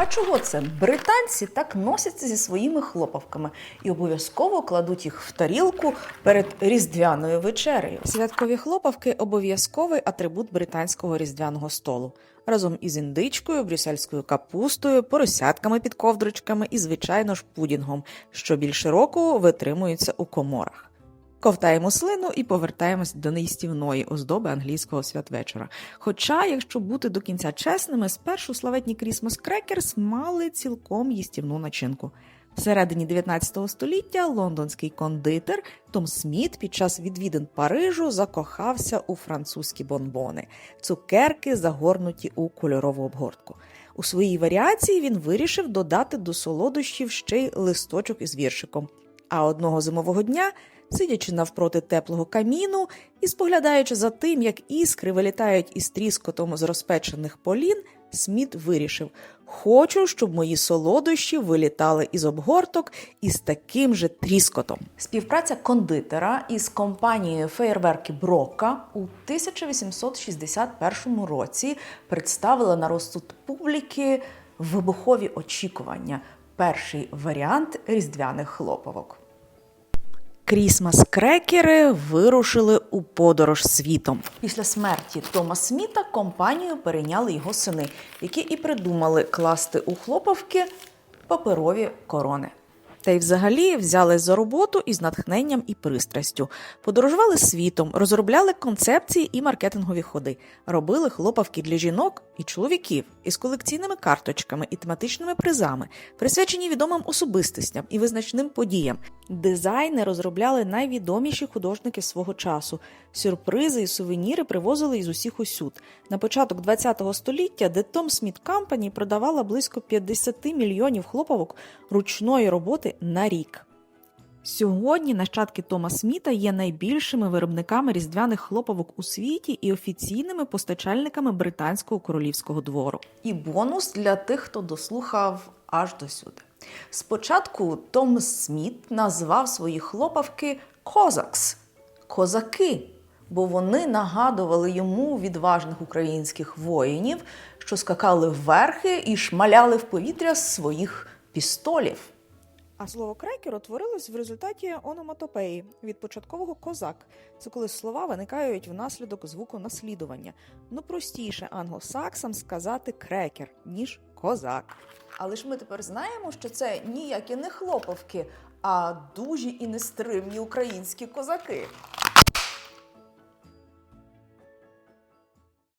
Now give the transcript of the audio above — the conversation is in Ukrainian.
А чого це? Британці так носяться зі своїми хлопавками і обов'язково кладуть їх в тарілку перед різдвяною вечерею. Святкові хлопавки обов'язковий атрибут британського різдвяного столу. Разом із індичкою, брюссельською капустою, поросятками під ковдричками і, звичайно ж, пудінгом, що більше року витримується у коморах. Ковтаємо слину і повертаємось до неїстівної оздоби англійського святвечора. Хоча, якщо бути до кінця чесними, спершу славетні Крісмас Крекерс мали цілком їстівну начинку. Всередині 19 століття лондонський кондитер Том Сміт під час відвідин Парижу закохався у французькі бонбони, цукерки, загорнуті у кольорову обгортку. У своїй варіації він вирішив додати до солодощів ще й листочок із віршиком. А одного зимового дня, сидячи навпроти теплого каміну і споглядаючи за тим, як іскри вилітають із тріскотом з розпечених полін, Сміт вирішив: хочу, щоб мої солодощі вилітали із обгорток із таким же тріскотом. Співпраця кондитера із компанією феєрверки Брока у 1861 році представила на розсуд публіки вибухові очікування. Перший варіант різдвяних хлопавок. Крісмас крекери вирушили у подорож світом. Після смерті Тома Сміта компанію перейняли його сини, які і придумали класти у хлопавки паперові корони. Та й взагалі взялись за роботу із натхненням і пристрастю, подорожували світом, розробляли концепції і маркетингові ходи, робили хлопавки для жінок і чоловіків із колекційними карточками і тематичними призами, присвячені відомим особистостям і визначним подіям. Дизайни розробляли найвідоміші художники свого часу. Сюрпризи і сувеніри привозили із усіх усюд. На початок ХХ століття The Smith Company продавала близько 50 мільйонів хлопавок ручної роботи на рік. Сьогодні нащадки Тома Сміта є найбільшими виробниками різдвяних хлопавок у світі і офіційними постачальниками британського королівського двору. І бонус для тих, хто дослухав аж до сюди. Спочатку Том Сміт назвав свої хлопавки Козакс козаки, бо вони нагадували йому відважних українських воїнів, що скакали вверхи і шмаляли в повітря своїх пістолів. А слово крекер утворилось в результаті ономатопеї від початкового козак. Це коли слова виникають внаслідок звуку наслідування. Ну простіше англосаксам сказати крекер, ніж козак. Але ж ми тепер знаємо, що це ніякі не хлоповки, а дужі і нестримні українські козаки.